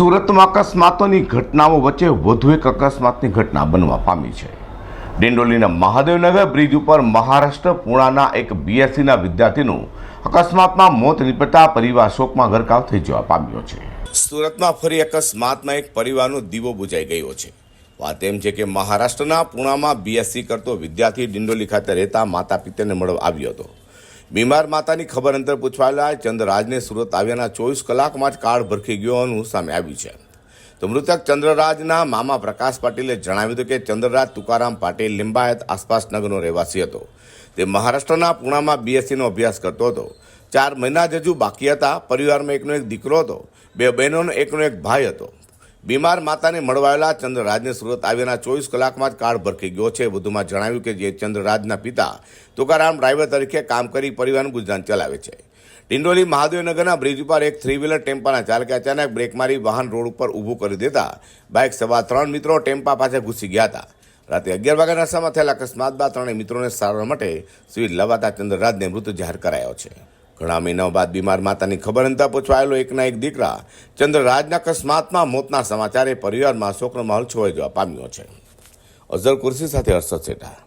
સુરતમાં અકસ્માતોની ઘટનાઓ વચ્ચે વધુ એક અકસ્માતની ઘટના બનવા પામી છે. ડિંડોલીના મહાદેવનગર બ્રિજ ઉપર મહારાષ્ટ્ર પુણાના એક બીએસસીના વિદ્યાર્થીનું અકસ્માતમાં મોત નીપજતા પરિવાર શોકમાં ગરકાવ થઈ જવા પામ્યો છે. સુરતમાં ફરી અકસ્માતમાં એક પરિવારનો દીવો બુજાઈ ગયો છે. વાત એમ છે કે મહારાષ્ટ્રના પુણામાં બીએસસી કરતો વિદ્યાર્થી ડિંડોલી ખાતે રહેતા માતા પિતાને મળવા આવ્યો હતો. બીમાર માતાની ખબર અંતર પૂછવાયેલા ચંદ્રરાજને સુરત આવ્યાના ચોવીસ કલાકમાં જ કાર્ડ ભરખી ગયો હોવાનું સામે આવ્યું છે. તો મૃતક ચંદ્રરાજના મામા પ્રકાશ પાટીલે જણાવ્યું હતું કે ચંદ્રરાજ તુકારામ પાટીલ લિંબાયત આસપાસ નગરનો રહેવાસી હતો. તે મહારાષ્ટ્રના પુણામાં બીએસસીનો અભ્યાસ કરતો હતો. ચાર મહિના જ હજુ બાકી હતા. પરિવારમાં એકનો એક દીકરો હતો. બે બહેનોનો એકનો એક ભાઈ હતો. બીમાર માતાને મળવાયેલા ચંદ્રરાજને સુરત આવ્યાના ચોવીસ કલાકમાં જ કાર્ડ ભરખી ગયો છે. વધુમાં જણાવ્યું કે જે ચંદ્રરાજના પિતા તુકારામ ડ્રાઈવર તરીકે કામ કરી પરિવારનું ગુજરાન ચલાવે છે. ડિંડોલી મહાદેવનગરના બ્રિજ ઉપર એક થ્રી વ્હીલર ટેમ્પાના ચાલકે અચાનક બ્રેક મારી વાહન રોડ ઉપર ઊભું કરી દેતા બાઇક સવાર ત્રણ મિત્રો ટેમ્પા પાસે ઘૂસી ગયા હતા. રાતે અગિયાર વાગ્યાના નશામાં થયેલા અકસ્માત બાદ ત્રણેય મિત્રોને સારવાર માટે સિવિલ લવાતા ચંદ્રરાજને મૃત જાહેર કરાયો છે. ઘણા મહિનાઓ બાદ બીમાર માતાની ખબર અંતા પૂછવાયેલો એકના એક દીકરા ચંદ્રરાજના અકસ્માતમાં મોતના સમાચારે પરિવારમાં શોકનો માહોલ છવાઈ જવા પામ્યો છે. અઝર કુર્સી સાથે હર્ષદ સેઠા.